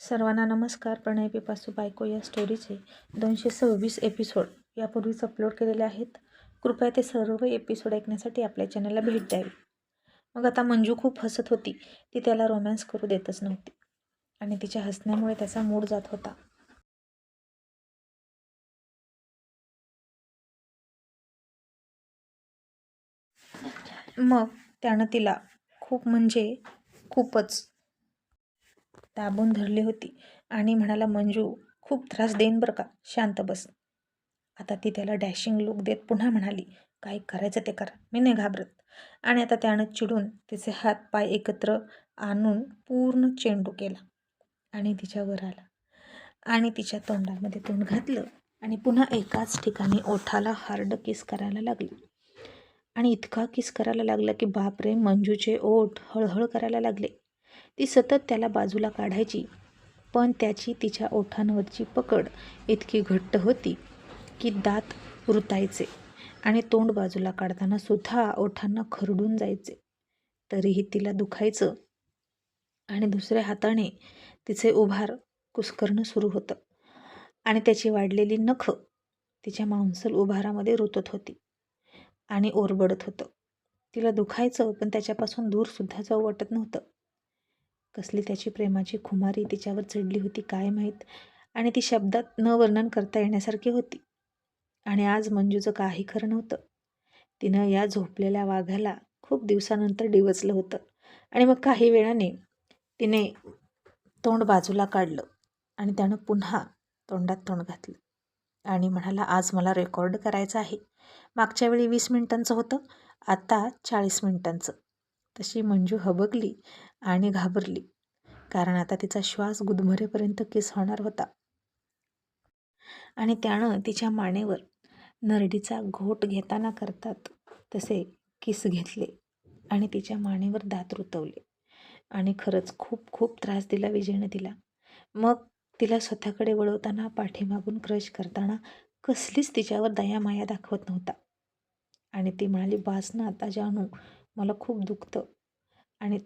सर्वांना नमस्कार. प्रणय पिपासू बायको या स्टोरीचे दोनशे सव्वीस एपिसोड यापूर्वीच अपलोड केलेले आहेत. कृपया ते सर्व एपिसोड ऐकण्यासाठी आपल्या चॅनलला भेट द्यावी. मग आता मंजू खूप हसत होती. ती त्याला रोमॅन्स करू देतच नव्हती आणि तिच्या हसण्यामुळे त्याचा मूड जात होता. मग त्यानं तिला खूप म्हणजे खूपच दाबून धरली होती आणि म्हणाला मंजू खूप त्रास देईन बरं का? शांत बस. आता ती त्याला डॅशिंग लुक देत पुन्हा म्हणाली काय करायचं ते करा मी नाही घाबरत. आणि आता त्यानं चिडून तिचे हात पाय एकत्र आणून पूर्ण चेंडू केला आणि तिच्यावर आला आणि तिच्या तोंडामध्ये तोंड घातलं आणि पुन्हा एकाच ठिकाणी ओठाला हार्ड किस करायला लागली. आणि इतका किस करायला लागला की बापरे मंजूचे ओठ हळहळ करायला लागले. ती सतत त्याला बाजूला काढायची. पण त्याची तिच्या ओठांवरची पकड इतकी घट्ट होती की दात रुतायचे आणि तोंड बाजूला काढताना सुद्धा ओठांना खरडून जायचे. तरीही तिला दुखायचं. आणि दुसऱ्या हाताने तिचे उभार कुस्करणं सुरू होतं. आणि त्याची वाढलेली नख तिच्या मांसल उभारामध्ये रुतत होती. आणि ओरबडत होतं. तिला दुखायचं पण त्याच्यापासून दूरसुद्धा जाऊ वाटत नव्हतं. कसली त्याची प्रेमाची खुमारी तिच्यावर चढली होती काय माहीत? आणि ती शब्दात न वर्णन करता येण्यासारखी होती. आणि आज मंजूचं काही खरं नव्हतं. तिनं या झोपलेल्या वाघाला खूप दिवसानंतर डिवचलं होतं. आणि मग काही वेळाने तिने तोंड बाजूला काढलं आणि त्यानं पुन्हा तोंडात तोंड घातलं. आणि म्हणाला आज मला रेकॉर्ड करायचं आहे. मागच्या वेळी वीस मिनिटांचं होतं आता चाळीस मिनिटांचं. तशी मंजू हबकली आणि घाबरली. कारण आता तिचा श्वास गुदमरेपर्यंत किस होणार होता. आणि त्यानं तिच्या मानेवर नरडीचा घोट घेताना करतात तसे किस घेतले आणि तिच्या मानेवर दात रुतवले. आणि खरंच खूप खूप त्रास दिला विजयनं तिला. मग तिला स्वतःकडे वळवताना पाठीमागून क्रश करताना कसलीच तिच्यावर दयामाया दाखवत नव्हता. आणि ती म्हणाली बास ना आता जानू मला खूप दुखतं. आणि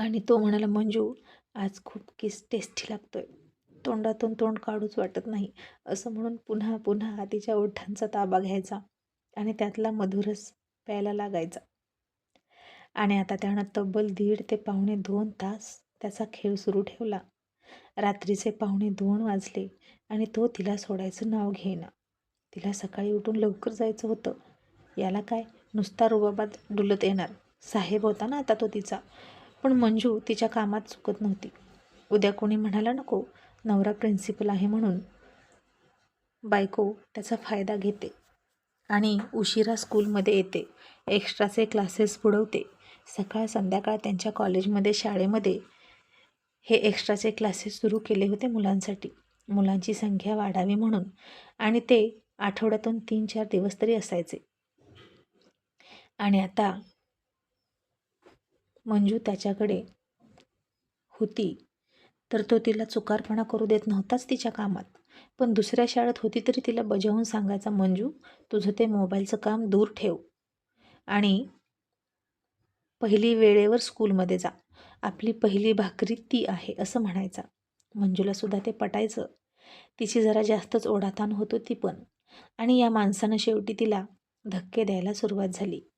आणि तो म्हणाला मंजू आज खूप किस टेस्टी लागतोय. तोंडातून तोंड काढूच वाटत नाही. असं म्हणून पुन्हा पुन्हा तिच्या ओठांचा ताबा घ्यायचा आणि त्यातला मधुरस प्यायला लागायचा. आणि आता त्यानं तब्बल दीड ते पावणे दोन तास त्याचा खेळ सुरू ठेवला. रात्रीचे पावणे दोन वाजले आणि तो तिला सोडायचं नाव घेईना. तिला सकाळी उठून लवकर जायचं होतं. याला काय? नुसता रुबाबात डुलत येणार. साहेब होता ना आता तो तिचा. पण मंजू तिच्या कामात चुकत नव्हती. उद्या कोणी म्हणाला नको नवरा प्रिन्सिपल आहे म्हणून. बायको त्याचा फायदा घेते आणि उशिरा स्कूलमध्ये येते. एक्स्ट्राचे क्लासेस बुडवते. सकाळ संध्याकाळ त्यांच्या कॉलेजमध्ये शाळेमध्ये हे एक्स्ट्राचे क्लासेस सुरू केले होते मुलांसाठी. मुलांची संख्या वाढावी म्हणून आणि ते आठवड्यातून तीन चार दिवस तरी असायचे. आणि आता मंजू त्याच्याकडे होती. तर तो तिला चुकारपणा करू देत नव्हताच तिच्या कामात. पण दुसऱ्या शाळेत होती तरी तिला बजावून सांगायचा मंजू तुझं ते मोबाईलचं काम दूर ठेव आणि पहिली वेळेवर स्कूलमध्ये जा. आपली पहिली भाकरी ती आहे असं म्हणायचा. मंजूलासुद्धा ते पटायचं. तिची जरा जास्तच ओढाताण होत होती पण. आणि या माणसानं शेवटी तिला धक्के द्यायला सुरुवात झाली.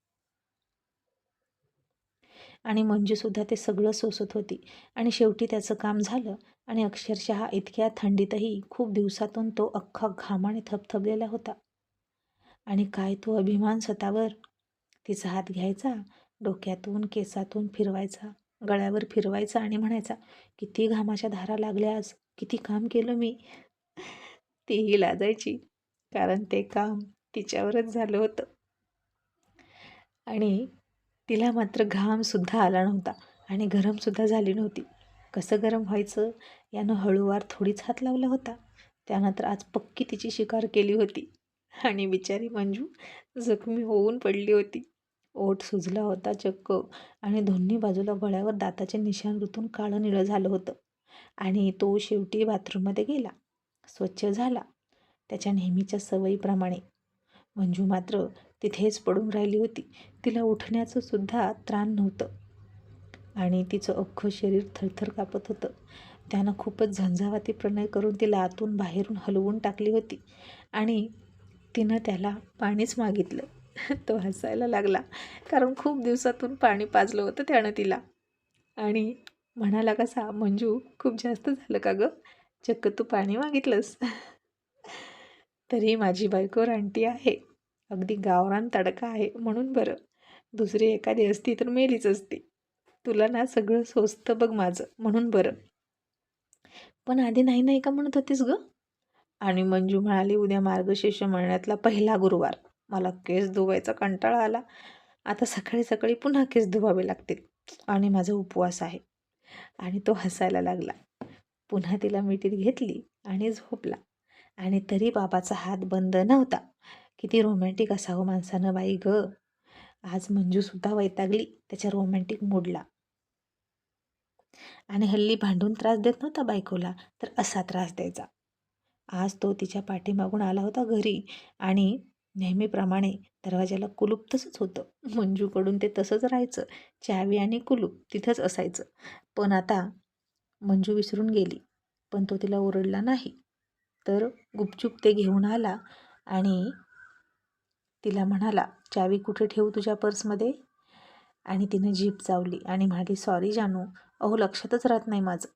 आणि मंजूसुद्धा ते सगळं सोसत होती. आणि शेवटी त्याचं काम झालं आणि अक्षरशः इतक्या थंडीतही खूप दिवसातून तो अख्खा घामाने थपथपलेला होता. आणि काय तो अभिमान स्वतःवर तिचा हात घ्यायचा डोक्यातून केसातून फिरवायचा गळ्यावर फिरवायचा आणि म्हणायचा किती घामाच्या धारा लागल्या आज किती काम केलं मी. तीही लाजायची कारण ते काम तिच्यावरच झालं होतं. आणि तिला मात्र घामसुद्धा आला नव्हता आणि गरमसुद्धा झाली नव्हती. कसं गरम व्हायचं? यानं हळूवार थोडीच हात लावला होता. त्यानं तर आज पक्की तिची शिकार केली होती. आणि बिचारी मंजू जखमी होऊन पडली होती. ओठ सुजला होता चक्क आणि दोन्ही बाजूला गळ्यावर दाताचे निशाण ऋतून काळं निळं झालं होतं. आणि तो शेवटी बाथरूममध्ये गेला. स्वच्छ झाला. त्याच्या नेहमीच्या सवयीप्रमाणे. मंजू मात्र तिथेच पडून राहिली होती. तिला उठण्याचं सुद्धा त्राण नव्हतं. आणि तिचं अख्खं शरीर थरथर कापत होतं. त्यानं खूपच झंझावाती प्रणय करून तिला आतून बाहेरून हलवून टाकली होती. आणि तिनं त्याला पाणीच मागितलं. तो हसायला लागला. कारण खूप दिवसातून पाणी पाजलं होतं त्यानं तिला. आणि म्हणाला कसा? मंजू खूप जास्त झालं का गं? चक्क तू पाणी मागितलंस. तरी माझी बायको रानटी आहे. अगदी गावरान तडका आहे म्हणून बरं. दुसरी एखादी असती तर मेलीच असती. तुला ना सगळं सोचतं बघ माझं म्हणून बरं. पण आधी नाही नाही का म्हणत होतीस ग? आणि मंजू म्हणाली उद्या मार्गशीर्ष महिन्यातला पहिला गुरुवार. मला केस धुवायचा कंटाळा आला. आता सकाळी सकाळी पुन्हा केस धुवावे लागतील. आणि माझा उपवास आहे. आणि तो हसायला लागला. पुन्हा तिला मिठीत घेतली आणि झोपला. आणि तरी बाबाचा हात बंद नव्हता. किती रोमॅन्टिक असावं माणसानं बाई ग. आज मंजूसुद्धा वैतागली त्याच्या रोमॅन्टिक मूडला आणि हल्ली भांडून त्रास देत नव्हता बायकोला तर असा त्रास द्यायचा. आज तो तिच्या पाठीमागून आला होता घरी आणि नेहमीप्रमाणे दरवाजाला कुलूप तसंच होतं. मंजूकडून ते तसंच राहायचं. चावी आणि कुलूप तिथंच असायचं. पण आता मंजू विसरून गेली पण तो तिला ओरडला नाही. तर गुपचूप ते घेऊन आला आणि तिला म्हणाला चावी कुठे ठेवू तुझ्या पर्समध्ये? आणि तिनं जीप चावली आणि म्हणाली सॉरी जानू अहो लक्षातच राहत नाही माझं.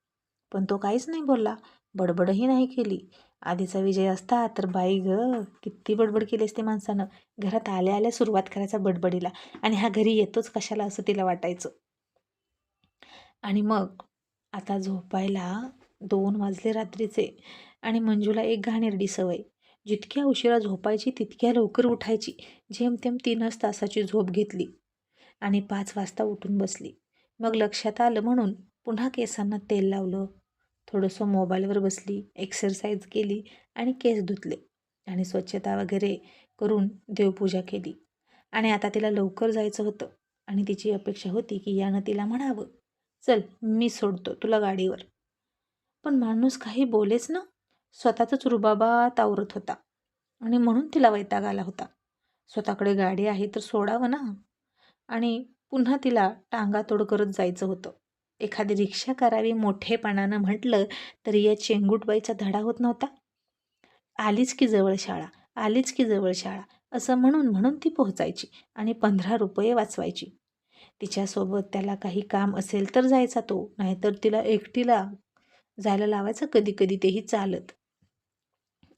पण तो काहीच नाही बोलला बडबडही नाही केली. आधीचा विजय असता तर बाई ग किती बडबड केली असते माणसानं. घरात आल्या आल्या सुरुवात करायचा बडबडीला आणि हा घरी येतोच कशाला असं तिला वाटायचं. आणि मग आता झोपायला दोन वाजले रात्रीचे आणि मंजूला एक घाणेरडी सवय. जितक्या उशिरा झोपायची तितक्या लवकर उठायची. जेमतेम तीनच तासाची झोप घेतली. आणि पाच वाजता उठून बसली. मग लक्षात आलं म्हणून पुन्हा केसांना तेल लावलं. थोडंसं मोबाईलवर बसली एक्सरसाइज केली आणि केस धुतले. आणि स्वच्छता वगैरे करून देवपूजा केली. आणि आता तिला लवकर जायचं होतं. आणि तिची अपेक्षा होती की यानं तिला म्हणावं चल मी सोडतो तुला गाडीवर. पण माणूस काही बोलेच ना. स्वतःचाच रुबाबात आवरत होता आणि म्हणून तिला वैताग आला होता. स्वतःकडे गाडी आहे तर सोडावं ना? आणि पुन्हा तिला टांगातोड करत जायचं होतं. एखादी रिक्षा करावी मोठेपणानं म्हटलं तरी या चेंगूटबाईचा धडा होत नव्हता. आलीच की जवळ शाळा आलीच की जवळ शाळा असं म्हणून म्हणून ती पोहोचायची आणि पंधरा रुपये वाचवायची. तिच्यासोबत त्याला काही काम असेल तर जायचा तो नाहीतर तिला एकटीला जायला लावायचं कधी कधी तेही चालत.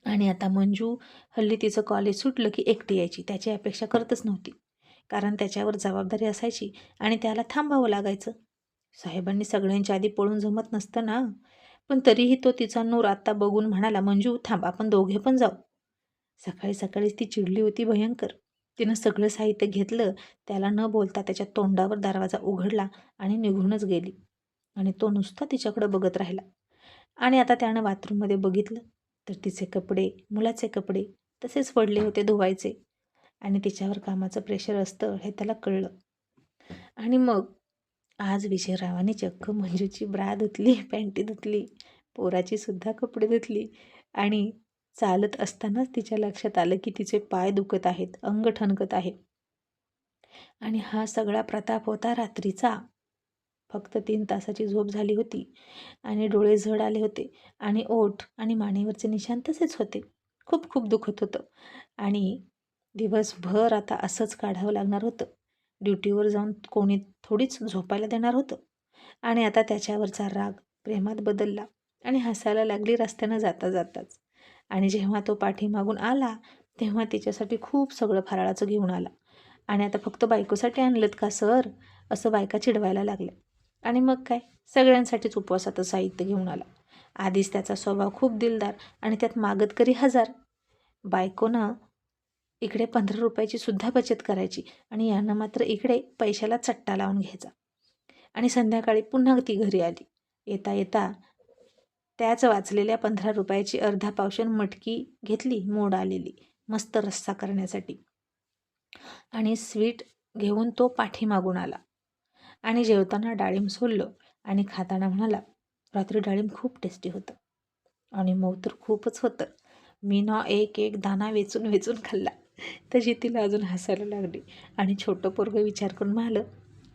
आणि आता मंजू हल्ली तिचं कॉलेज सुटलं की एकटी यायची त्याची अपेक्षा करतच नव्हती. कारण त्याच्यावर जबाबदारी असायची आणि त्याला थांबावं लागायचं. साहेबांनी सगळ्यांच्या आधी पळून जमत नसतं ना. पण तरीही तो तिचा नूर आत्ता बघून म्हणाला मंजू थांब आपण दोघे पण जाऊ. सकाळी सकाळीच ती चिडली होती भयंकर. तिनं सगळं साहित्य घेतलं त्याला न बोलता त्याच्या तोंडावर दरवाजा उघडला आणि निघूनच गेली. आणि तो नुसता तिच्याकडं बघत राहिला. आणि आता त्यानं बाथरूममध्ये बघितलं. तर तिचे कपडे मुलाचे कपडे तसेच पडले होते धुवायचे. आणि तिच्यावर कामाचं प्रेशर असतं हे त्याला कळलं. आणि मग आज विजयरावाने चक्क मंजूची ब्रा धुतली पॅन्टी धुतली पोराची सुद्धा कपडे धुतली आणि चालत असतानाच तिच्या लक्षात आलं की तिचे पाय दुखत आहेत अंग ठणकत आहे. आणि हा सगळा प्रताप होता रात्रीचा. फक्त तीन तासाची झोप झाली होती आणि डोळे झड आले होते आणि ओठ आणि मानेवरचे निशाण तसेच होते. खूप खूप दुखत होतं आणि दिवसभर आता असंच काढावं लागणार होतं. ड्युटीवर जाऊन कोणी थोडीच झोपायला देणार होतं आणि आता त्याच्यावरचा राग प्रेमात बदलला आणि हसायला लागली रस्त्यानं जाता जाताच. आणि जेव्हा तो पाठीमागून आला तेव्हा तिच्यासाठी खूप सगळं फराळाचं घेऊन आला. आणि आता फक्त बायकोसाठी आणलं का सर? असं बायका चिडवायला लागल्या. आणि मग काय? सगळ्यांसाठीच उपवासाचं साहित्य घेऊन आला. आधीच त्याचा स्वभाव खूप दिलदार आणि त्यात मागतकरी हजार. बायकोनं इकडे पंधरा रुपयाची सुद्धा बचत करायची आणि यानं मात्र इकडे पैशाला चट्टा लावून घ्यायचा. आणि संध्याकाळी पुन्हा ती घरी आली. येता येता त्याच वाचलेल्या पंधरा रुपयाची अर्धा पावशन मटकी घेतली मोड आलेली मस्त रस्सा करण्यासाठी. आणि स्वीट घेऊन तो पाठीमागून आला. आणि जेवताना डाळिंब सोललं आणि खाताना म्हणाला रात्री डाळिंब खूप टेस्टी होतं. आणि मऊ तर खूपच होतं. मी ना एक एक दाना वेचून वेचून खाल्ला. तशी तिला अजून हसायला लागली आणि छोटं पोरगं विचार करून म्हणालं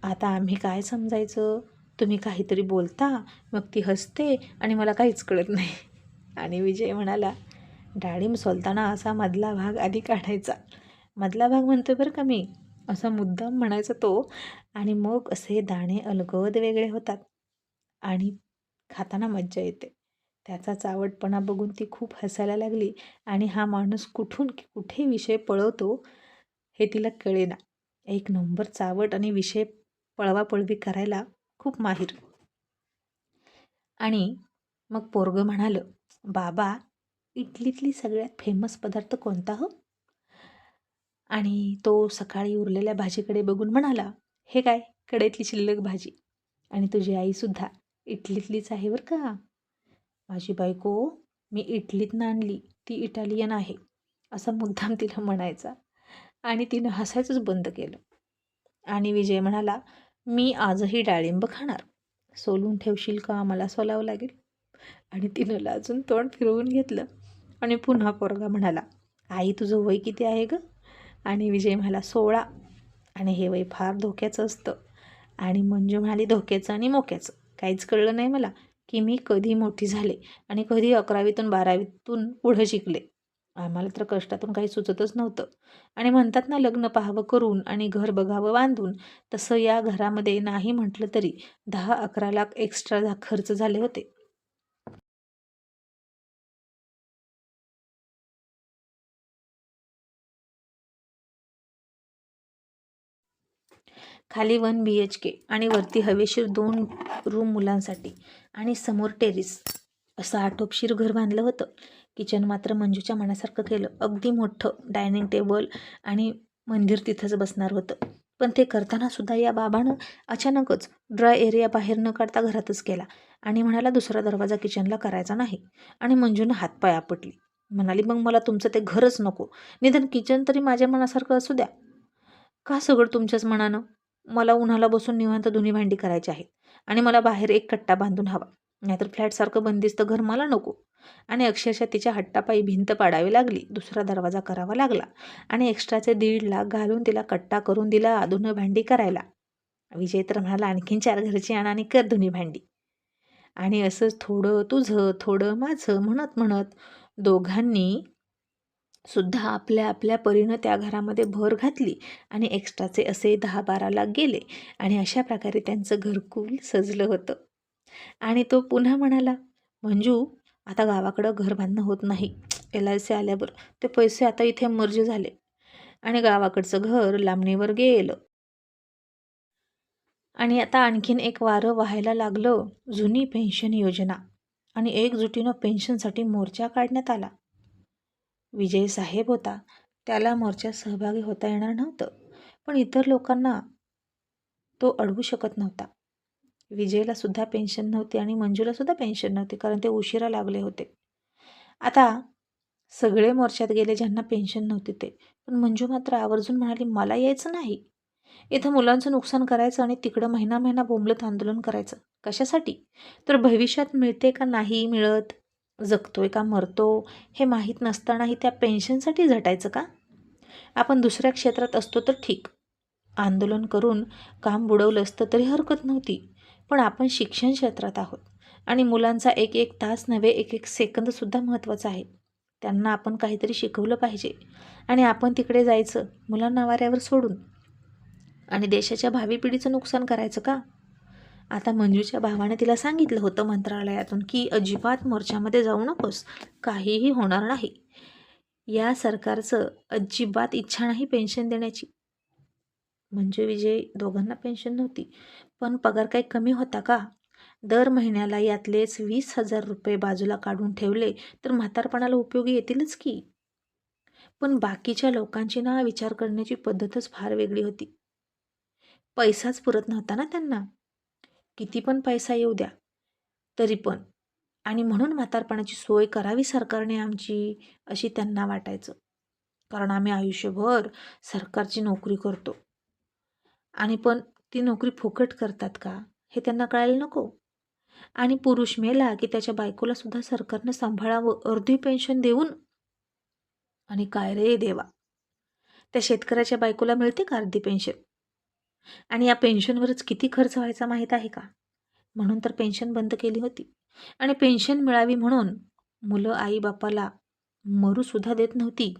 आता आम्ही काय समजायचं? तुम्ही काहीतरी बोलता मग ती हसते आणि मला काहीच कळत नाही. आणि विजय म्हणाला डाळिंब सोलताना असा मधला भाग आधी काढायचा. मधला भाग म्हणतो बरं का मी. असा मुद्दाम म्हणायचा तो. आणि मग असे दाणे अलगद वेगळे होतात. आणि खाताना मज्जा येते. त्याचा चावटपणा बघून ती खूप हसायला लागली. आणि हा माणूस कुठून की कुठे विषय पळवतो हे तिला कळेना. एक नंबर चावट आणि विषय पळवापळवी करायला खूप माहीर. आणि मग पोरगं म्हणालं बाबा इटलीतली सगळ्यात फेमस पदार्थ कोणता हो? आणि तो सकाळी उरलेल्या भाजीकडे बघून म्हणाला हे काय कडेतली शिल्लक भाजी? आणि तुझी आईसुद्धा इटलीतलीच आहे बरं का? माझी बायको मी इटलीतनं आणली ती इटालियन आहे असा मुद्दाम तिला म्हणायचा. आणि तिनं हसायचंच बंद केलं. आणि विजय म्हणाला मी आजही डाळिंब खाणार. सोलून ठेवशील का? मला सोलावं लागेल. आणि तिनं लाजून तोंड फिरवून घेतलं. आणि पुन्हा पोरगा म्हणाला आई तुझं वय किती आहे गं? आणि विजय म्हणाला सोळा आणि हे वय फार धोक्याचं असतं. आणि मंजू म्हणाली धोक्याचं आणि मोक्याचं. काहीच कळलं नाही मला की मी कधी मोठी झाले आणि कधी अकरावीतून बारावीतून पुढं शिकले. आम्हाला तर कष्टातून काही सुचतच नव्हतं. आणि म्हणतात ना लग्न पाहावं करून आणि घर बघावं बांधून तसं या घरामध्ये नाही म्हटलं तरी दहा अकरा लाख एक्स्ट्रा खर्च झाले होते. खाली वन बी एच के आणि वरती हवेशीर दोन रूम मुलांसाठी. आणि समोर टेरिस असं आटोपशीर घर बांधलं होतं. किचन मात्र मंजूच्या मनासारखं केलं. अगदी मोठं डायनिंग टेबल आणि मंदिर तिथंच बसणार होतं. पण ते करताना सुद्धा या बाबानं अचानकच ड्राय एरिया बाहेर न काढता घरातच केला. आणि म्हणाला दुसरा दरवाजा किचनला करायचा नाही. आणि मंजूनं हातपाय आपटली. म्हणाली मग मला तुमचं ते घरच नको. निदान किचन तरी माझ्या मनासारखं असू द्या. का सगळं तुमच्याच मनानं? मला उन्हाला बसून निवांत धुनी भांडी करायची आहेत. आणि मला बाहेर एक कट्टा बांधून हवा. नाहीतर फ्लॅटसारखं बंदिस्त घर मला नको. आणि अक्षरशः तिच्या हट्टापायी भिंत पाडावी लागली. दुसरा दरवाजा करावा लागला. आणि एक्स्ट्राचे दीड लाख घालून तिला कट्टा करून दिला धुणं भांडी करायला. विजय तर म्हणाला आणखीन चार घरची आण आणि कर धुनी भांडी. आणि असंच थोडं तुझं थोडं माझं म्हणत म्हणत दोघांनी सुद्धा आपल्या आपल्या परीनं त्या घरामध्ये भर घातली आणि एक्स्ट्राचे असे दहा बारा लाख गेले आणि अशा प्रकारे त्यांचं घरकुल सजलं होतं. आणि तो पुन्हा म्हणाला मंजू आता गावाकडं घर बांधणं होत नाही. एल आय सी आल्यावर ते पैसे आता इथे मर्ज झाले. आणि गावाकडचं घर लांबणीवर गेलं. आणि आता आणखीन एक वारं व्हायला लागलं जुनी पेन्शन योजना. आणि एकजुटीनं पेन्शनसाठी मोर्चा काढण्यात आला. विजय साहेब होता. त्याला मोर्चात सहभागी होता येणार नव्हतं. पण इतर लोकांना तो अडवू शकत नव्हता. विजयला सुद्धा पेन्शन नव्हती आणि मंजूला सुद्धा पेन्शन नव्हती कारण ते उशिरा लागले होते. आता सगळे मोर्चात गेले ज्यांना पेन्शन नव्हती ते. पण मंजू मात्र आवर्जून म्हणाली मला यायचं नाही. इथं मुलांचं नुकसान करायचं आणि तिकडं महिना महिना बोंबलत आंदोलन करायचं. कशासाठी? तर भविष्यात मिळते का नाही मिळत? जगतोय का मरतो हे माहीत नसतानाही त्या पेन्शनसाठी झटायचं का? आपण दुसऱ्या क्षेत्रात असतो तर ठीक. आंदोलन करून काम बुडवलं असतं तरी हरकत नव्हती. पण आपण शिक्षण क्षेत्रात आहोत आणि मुलांचा एक एक तास नव्हे एक एक सेकंदसुद्धा महत्त्वाचा आहे. त्यांना आपण काहीतरी शिकवलं पाहिजे आणि आपण तिकडे जायचं मुलांना वाऱ्यावर सोडून. आणि देशाच्या भावी पिढीचं नुकसान करायचं का? आता मंजूच्या भावाने तिला सांगितलं होतं मंत्रालयातून की अजिबात मोर्चामध्ये जाऊ नकोस. काहीही होणार नाही. या सरकारचं अजिबात इच्छा नाही पेन्शन देण्याची. मंजू विजय दोघांना पेन्शन नव्हती पण पगार काही कमी होता का? दर महिन्याला यातलेच वीस हजार रुपये बाजूला काढून ठेवले तर म्हातारपणाला उपयोगी येतीलच की? पण बाकीच्या लोकांची ना विचार करण्याची पद्धतच फार वेगळी होती. पैसाच पुरत नव्हता ना त्यांना. किती पण पैसा येऊ द्या तरी पण. आणि म्हणून म्हातारपणाची सोय करावी सरकारने आमची अशी त्यांना वाटायचं. कारण आम्ही आयुष्यभर सरकारची नोकरी करतो. आणि पण ती नोकरी फुकट करतात का? हे त्यांना कळायला नको. आणि पुरुष मेला की त्याच्या बायकोला सुद्धा सरकारनं सांभाळावं अर्धी पेन्शन देऊन. आणि काय रे देवा. त्या शेतकऱ्याच्या बायकोला मिळते का अर्धी पेन्शन? आणि या पेन्शनवरच किती खर्च व्हायचा माहीत आहे का? म्हणून तर पेन्शन बंद केली होती. आणि पेन्शन मिळावी म्हणून मुलं आईबापाला मरूसुद्धा देत नव्हती.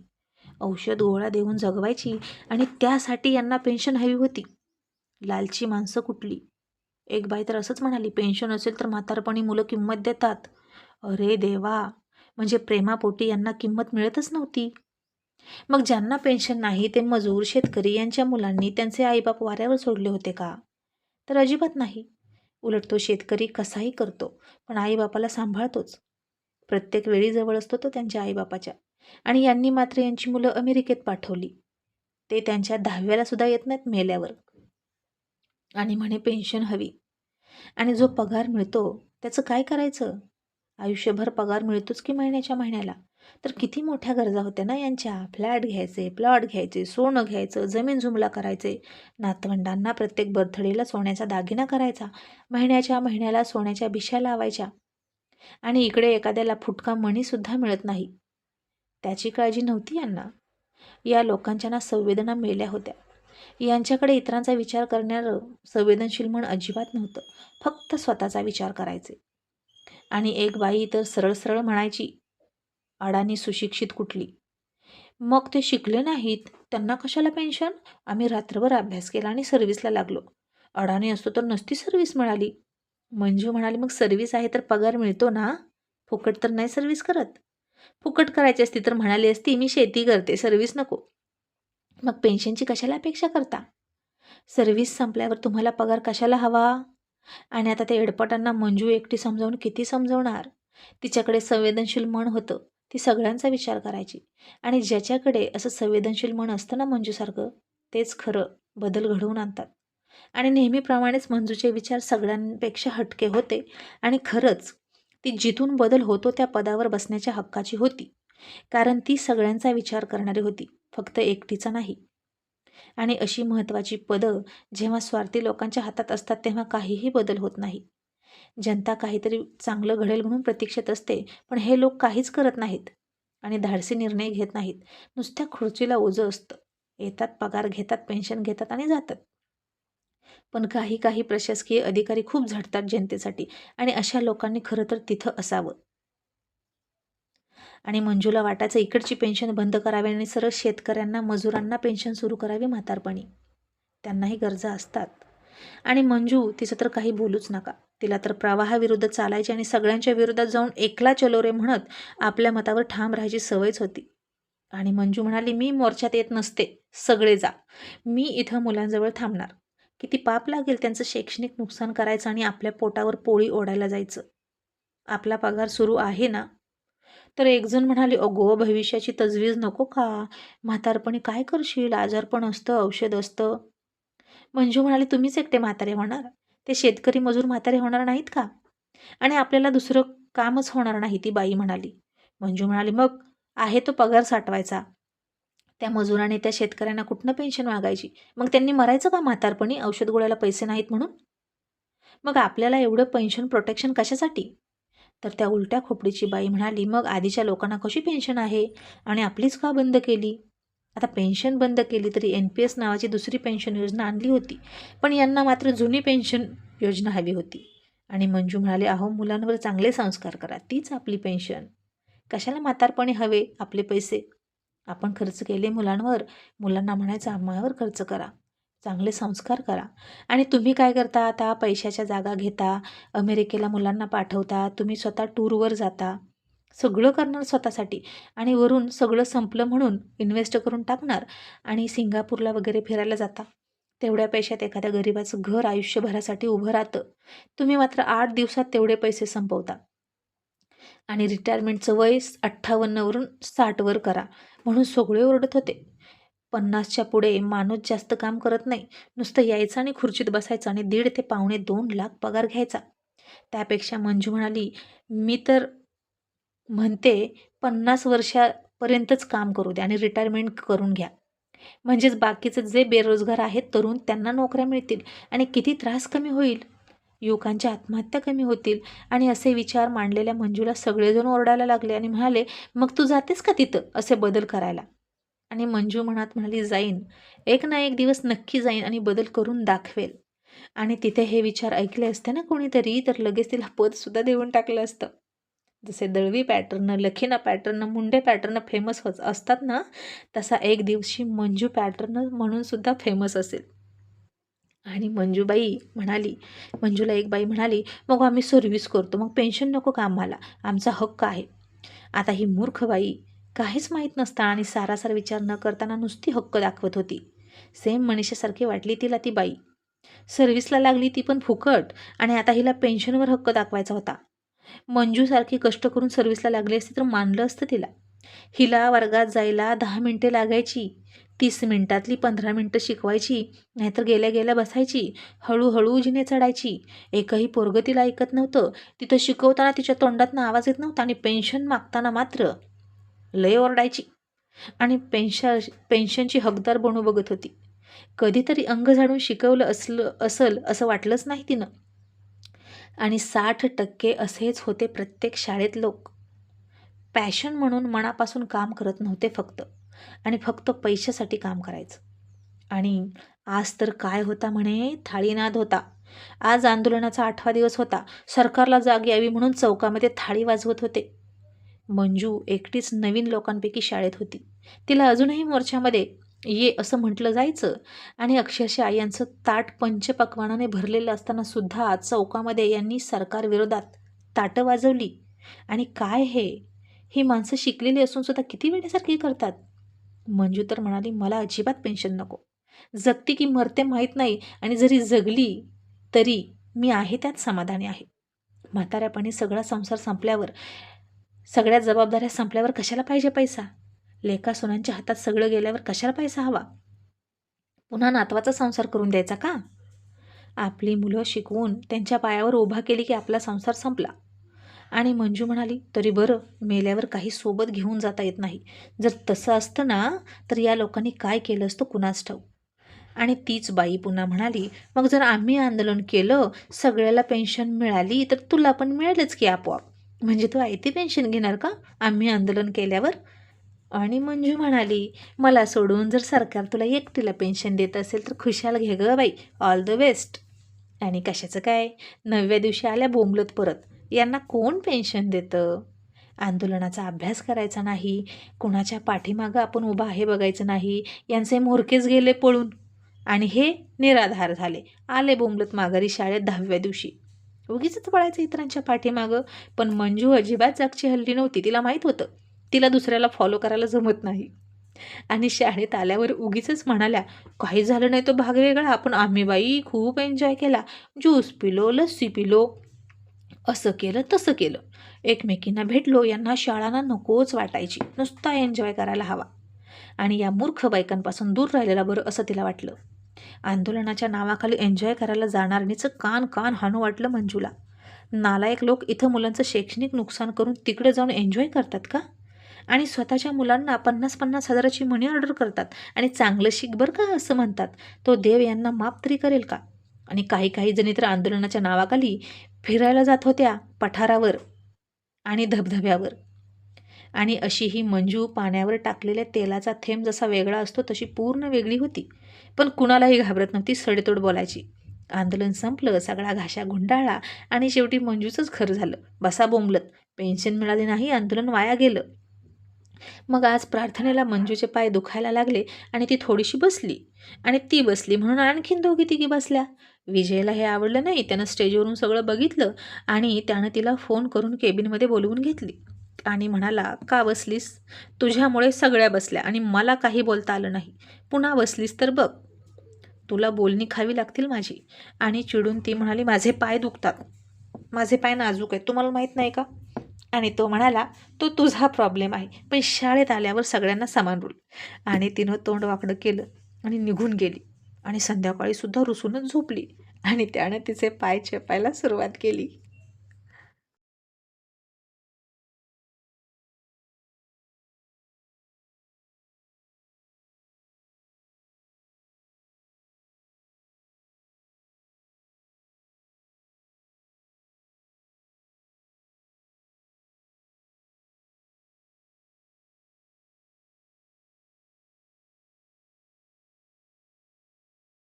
औषध गोळा देऊन जगवायची आणि त्यासाठी यांना पेन्शन हवी होती. लालची माणसं कुठली? एक बाई तर असंच म्हणाली पेन्शन असेल तर म्हातारपणी मुलं किंमत देतात. अरे देवा! म्हणजे प्रेमापोटी यांना किंमत मिळतच नव्हती. मग ज्यांना पेन्शन नाही ते मजूर शेतकरी यांच्या मुलांनी त्यांचे आईबाप वाऱ्यावर सोडले होते का? तर अजिबात नाही. उलट तो शेतकरी कसाही करतो पण आईबापाला सांभाळतोच. प्रत्येक वेळी जवळ असतो तो त्यांच्या आईबापाच्या. आणि यांनी मात्र यांची मुलं अमेरिकेत पाठवली. ते त्यांच्या दहाव्याला सुद्धा येत नाहीत मेल्यावर. आणि म्हणे पेन्शन हवी. आणि जो पगार मिळतो त्याचं काय करायचं? आयुष्यभर पगार मिळतोच की महिन्याच्या महिन्याला? तर किती मोठ्या गरजा होत्या ना यांच्या. फ्लॅट घ्यायचे प्लॉट घ्यायचे सोनं घ्यायचं जमीन जुमला करायचे. नातवंडांना प्रत्येक बर्थडेला सोन्याचा दागिना करायचा महिन्याच्या महिन्याला सोन्याच्या बिशा लावायच्या. आणि इकडे एखाद्याला फुटका मणीसुद्धा मिळत नाही. त्याची काळजी नव्हती यांना. या लोकांच्या ना संवेदना मेल्या होत्या. यांच्याकडे इतरांचा विचार करणारं संवेदनशील मन अजिबात नव्हतं. फक्त स्वतःचा विचार करायचे. आणि एक बाई तर सरळ सरळ म्हणायची अडाणी सुशिक्षित कुठली? मग ते शिकले नाहीत त्यांना कशाला पेन्शन आम्ही रात्रभर अभ्यास केला आणि सर्व्हिसला लागलो. अडाणी असतो तर नसती सर्व्हिस मिळाली. मंजू म्हणाली मग सर्व्हिस आहे तर पगार मिळतो ना? फुकट तर नाही सर्व्हिस करत. फुकट करायची असती तर म्हणाली असती मी शेती करते सर्व्हिस नको. मग पेन्शनची कशाला अपेक्षा करता? सर्व्हिस संपल्यावर तुम्हाला पगार कशाला हवा? आणि आता त्या एडपटांना मंजू एकटी समजावून किती समजवणार? तिच्याकडे संवेदनशील मन होतं. ती सगळ्यांचा विचार करायची. आणि ज्याच्याकडे असं संवेदनशील मन असतं ना मंजूसारखं तेच खरं बदल घडवून आणतात. आणि नेहमीप्रमाणेच मंजूचे विचार सगळ्यांपेक्षा हटके होते आणि खरंच ती जिथून बदल होतो त्या पदावर बसण्याच्या हक्काची होती. कारण ती सगळ्यांचा विचार करणारी होती फक्त एकटीचा नाही. आणि अशी महत्त्वाची पदं जेव्हा स्वार्थी लोकांच्या हातात असतात तेव्हा काहीही बदल होत नाही. जनता काहीतरी चांगलं घडेल म्हणून प्रतीक्षेत असते पण हे लोक काहीच करत नाहीत आणि धाडसी निर्णय घेत नाहीत. नुसत्या खुर्चीला ओझं असतं. येतात पगार घेतात पेन्शन घेतात आणि जातात. पण काही काही प्रशासकीय अधिकारी खूप झडतात जनतेसाठी आणि अशा लोकांनी खरं तर तिथं असावं. आणि मंजूला वाटायचं इकडची पेन्शन बंद करावी आणि सरळ शेतकऱ्यांना मजुरांना पेन्शन सुरू करावी म्हातारपणी. त्यांनाही गरजा असतात. आणि मंजू तिचं तर काही बोलूच नका. तिला तर प्रवाहाविरुद्ध चालायची आणि सगळ्यांच्या विरोधात जाऊन एकला चलो रे म्हणत आपल्या मतावर ठाम राहायची सवयच होती. आणि मंजू म्हणाली मी मोर्चात येत नसते. सगळे जा. मी इथं मुलांजवळ थांबणार. किती पाप लागेल त्यांचं शैक्षणिक नुकसान करायचं आणि आपल्या पोटावर पोळी ओढायला जायचं. आपला पगार सुरू आहे ना? तर एकजण म्हणाले अगो भविष्याची तजवीज नको का? म्हातारपणी काय करशील? आजारपण असतं औषध असतं. मंजू म्हणाली तुम्हीच एकटे म्हातारे होणार? ते शेतकरी मजूर म्हातारे होणार नाहीत का? आणि आपल्याला दुसरं कामच होणार नाही ती बाई म्हणाली. मंजू म्हणाली मग आहे तो पगार साठवायचा. त्या मजुराने त्या शेतकऱ्यांना कुठनं पेन्शन मागायची? मग त्यांनी मरायचं का म्हातारपणी? औषध गोळ्याला पैसे नाहीत म्हणून? मग आपल्याला एवढं पेन्शन प्रोटेक्शन कशासाठी? तर त्या उलट्या खोपडीची बाई म्हणाली मग आधीच्या लोकांना कशी पेन्शन आहे? आणि आपलीच का बंद केली? आता पेन्शन बंद केली तरी एन पी एस नावाची दुसरी पेन्शन योजना आणली होती. पण यांना मात्र जुनी पेन्शन योजना हवी होती. आणि मंजू म्हणाले अहो मुलांवर चांगले संस्कार करा. तीच आपली पेन्शन. कशाला म्हातारपणे हवे आपले पैसे? आपण खर्च केले मुलांवर. मुलांना म्हणायचं आम्हावर खर्च करा. चांगले संस्कार करा. आणि तुम्ही काय करता? आता पैशाच्या जागा घेता अमेरिकेला मुलांना पाठवता तुम्ही स्वतः टूरवर जाता. सगळं करणार स्वतःसाठी आणि वरून सगळं संपलं म्हणून इन्व्हेस्ट करून टाकणार आणि सिंगापूरला वगैरे फिरायला जाता. तेवढ्या पैशात एखाद्या गरिबाचं घर आयुष्यभरासाठी उभं राहतं. तुम्ही मात्र आठ दिवसात तेवढे पैसे संपवता. आणि रिटायरमेंटचं वय अठ्ठावन्नवरून साठवर करा म्हणून सगळे ओरडत होते. पन्नासच्या पुढे माणूस जास्त काम करत नाही. नुसतं यायचं आणि खुर्चीत बसायचं आणि दीड ते पावणे दोन लाख पगार घ्यायचा. त्यापेक्षा मंजू म्हणाली मी तर म्हणते पन्नास वर्षापर्यंतच काम करू द्या आणि रिटायरमेंट करून घ्या. म्हणजेच बाकीचं जे बेरोजगार आहेत तरुण त्यांना नोकऱ्या मिळतील आणि किती त्रास कमी होईल? युवकांच्या आत्महत्या कमी होतील आणि असे विचार मांडलेल्या मंजूला सगळेजण ओरडायला लागले आणि म्हणाले मग तू जातेस का तिथं? असे बदल करायला. आणि मंजू म्हणत म्हणाली जाईन. एक ना एक दिवस नक्की जाईन आणि बदल करून दाखवेल. आणि तिथे हे विचार ऐकले असते ना कोणीतरी तर लगेच तिला पदसुद्धा देऊन टाकलं असतं. जसे Dalvi pattern Lakhina pattern Munde pattern famous होत असतात ना तसा एक दिवशी मंजू पॅटर्न म्हणून सुद्धा फेमस असेल. आणि मंजूबाई म्हणाली मंजूला एक बाई म्हणाली मग आम्ही सर्व्हिस करतो मग पेन्शन नको का आम्हाला? आमचा हक्क आहे. आता ही मूर्ख बाई काहीच माहीत नसता आणि सारासार विचार न करताना नुसती हक्क दाखवत होती. सेम मनीषासारखी वाटली तिला ती बाई. सर्व्हिसला लागली ती पण फुकट आणि आता हिला पेन्शनवर हक्क दाखवायचा होता. मंजूसारखी कष्ट करून सर्व्हिसला लागली असती तर मानलं असतं तिला. हिला वर्गात जायला दहा मिनटे लागायची तीस मिनटातली पंधरा मिनटं शिकवायची नाहीतर गेल्या गेल्या बसायची हळूहळू जिने चढायची. एकही पोरगं तिला ऐकत नव्हतं. तिथं शिकवताना तिच्या तोंडातनं आवाज येत नव्हता आणि पेन्शन मागताना मात्र लय ओरडायची. आणि पेन्शन पेन्शनची हकदार बनू बघत होती. कधीतरी अंग झाडून शिकवलं असलं असल असं वाटलंच नाही तिनं. आणि साठ टक्के असेच होते प्रत्येक शाळेत लोक. पॅशन म्हणून मनापासून काम करत नव्हते फक्त. आणि फक्त पैशासाठी काम करायचं. आणि आज तर काय होता म्हणे? थाळीनाद होता. आज आंदोलनाचा आठवा दिवस होता. सरकारला जाग यावी म्हणून चौकामध्ये थाळी वाजवत होते. मंजू एकटीच नवीन लोकांपैकी शाळेत होती. तिला अजूनही मोर्चामध्ये ये असं म्हटलं जायचं. आणि अक्षरशः यांचं ताट पंचपक्वानाने भरलेलं असताना सुद्धा चौकामध्ये यांनी सरकारविरोधात ताटं वाजवली. आणि काय हे? ही माणसं शिकलेली असून सुद्धा किती वेळेसारखी करतात? मंजू तर म्हणाली मला अजिबात पेन्शन नको. जगती की मरते माहीत नाही आणि जरी जगली तरी मी आहे त्यात समाधानी आहे. म्हाताऱ्यापणी सगळा संसार संपल्यावर सगळ्या जबाबदाऱ्या संपल्यावर कशाला पाहिजे पैसा? लेखा सोनांच्या हातात सगळं गेल्यावर कशाला पैसा हवा? पुन्हा नातवाचा संसार करून द्यायचा का? आपली मुलं शिकवून त्यांच्या पायावर उभा केली की आपला संसार संपला. आणि मंजू म्हणाली तरी बरं मेल्यावर काही सोबत घेऊन जाता येत नाही. जर तसं असतं ना तर या लोकांनी काय केलं असतं कुणाच ठाऊ आणि तीच बाई पुन्हा म्हणाली मग जर आम्ही आंदोलन केलं सगळ्याला पेन्शन मिळाली तर तुला पण मिळेलच की आपोआप. म्हणजे तू आयती पेन्शन घेणार का? आम्ही आंदोलन केल्यावर आणि मंजू म्हणाली मला सोडून जर सरकार तुला एकटीला पेन्शन देत असेल तर खुशाल घे गं बाई. ऑल द बेस्ट आणि कशाचं काय? नवव्या दिवशी आल्या बोंबलत परत. यांना कोण पेन्शन देतं? आंदोलनाचा अभ्यास करायचा नाही. कुणाच्या पाठीमागं आपण उभा आहे बघायचं नाही. यांचे मोरकेच गेले पळून. आणि हे निराधार झाले. आले बोंबलत माघारी शाळेत दहाव्या दिवशी. उगीच पळायचं इतरांच्या पाठीमागं. पण मंजू अजिबात जागची हल्ली नव्हती तिला माहीत होतं. तिला दुसऱ्याला फॉलो करायला जमत नाही. आणि शाळेत आल्यावर उगीच म्हणाल्या काही झालं नाही तो भाग वेगळा. पण आम्ही बाई खूप एन्जॉय केला. ज्यूस पिलो लस्सी पिलो. असं केलं तसं केलं. एकमेकींना भेटलो यांना शाळांना नकोच वाटायची. नुसता एन्जॉय करायला हवा. आणि या मूर्ख बायकांपासून दूर राहिलेला बरं असं तिला वाटलं. आंदोलनाच्या नावाखाली एन्जॉय करायला जाणारणीचं कान कान हाणू वाटलं मंजूला. नालायक लोक इथं मुलांचं शैक्षणिक नुकसान करून तिकडे जाऊन एन्जॉय करतात का? आणि स्वतःच्या मुलांना पन्नास पन्नास हजाराची मनी ऑर्डर करतात. आणि चांगलं शिक बरं का असं म्हणतात. तो देव यांना माफ तरी करेल का? आणि काही काही जणी तर आंदोलनाच्या नावाखाली फिरायला जात होत्या पठारावर आणि धबधब्यावर. आणि अशी ही मंजू पाण्यावर टाकलेल्या तेलाचा थेंब जसा वेगळा असतो तशी पूर्ण वेगळी होती. पण कुणालाही घाबरत नव्हती सडेतोड बोलायची. आंदोलन संपलं सगळा घाशा गुंडाळा आणि शेवटी मंजूचंच खरं झालं. बसा बोंबलत. पेन्शन मिळाली नाही आंदोलन वाया गेलं. मग आज प्रार्थनेला मंजूचे पाय दुखायला लागले आणि ती थोडीशी बसली. आणि ती बसली म्हणून आणखीन दोघी तिघी बसल्या. विजयला हे आवडलं नाही त्यानं स्टेजवरून सगळं बघितलं आणि त्यानं तिला फोन करून केबिनमध्ये बोलवून घेतली. आणि म्हणाला का बसलीस? तुझ्यामुळे सगळ्या बसल्या आणि मला काही बोलता आलं नाही. पुन्हा बसलीस तर बघ. तुला बोलणी खावी लागतील माझी. आणि चिडून ती म्हणाली माझे पाय दुखतात. माझे पाय नाजूक आहेत. तुम्हाला माहीत नाही का? आणि तो म्हणाला तो तुझा प्रॉब्लेम आहे. पण शाळेत आल्यावर सगळ्यांना समान रूल आणि तिनं तोंड वाकडं केलं आणि निघून गेली. आणि संध्याकाळीसुद्धा रुसूनच झोपली. आणि त्यानं तिचे पाय चेपायला सुरुवात केली.